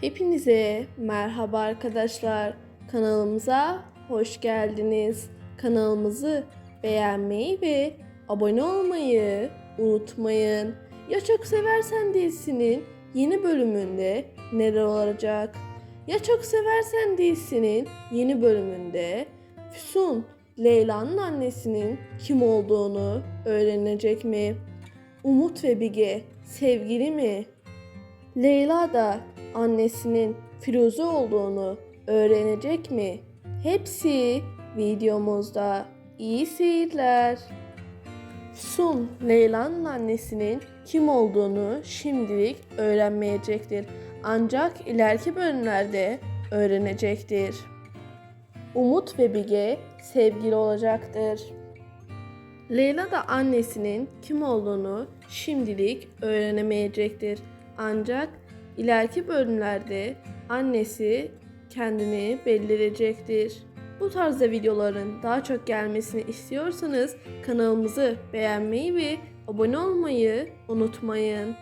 Hepinize merhaba arkadaşlar. Kanalımıza hoş geldiniz. Kanalımızı beğenmeyi ve abone olmayı unutmayın. Ya çok seversen dizisinin yeni bölümünde neler olacak? Ya çok seversen dizisinin yeni bölümünde Füsun Leyla'nın annesinin kim olduğunu öğrenecek mi? Umut ve Bige sevgili mi? Leyla da annesinin Firuze olduğunu öğrenecek mi? Hepsi videomuzda. İyi seyirler. Sun, Leyla'nın annesinin kim olduğunu şimdilik öğrenmeyecektir. Ancak ileriki bölümlerde öğrenecektir. Umut ve Bige sevgili olacaktır. Leyla da annesinin kim olduğunu şimdilik öğrenemeyecektir. Ancak ileriki bölümlerde annesi kendini belli edecektir. Bu tarzda videoların daha çok gelmesini istiyorsanız kanalımızı beğenmeyi ve abone olmayı unutmayın.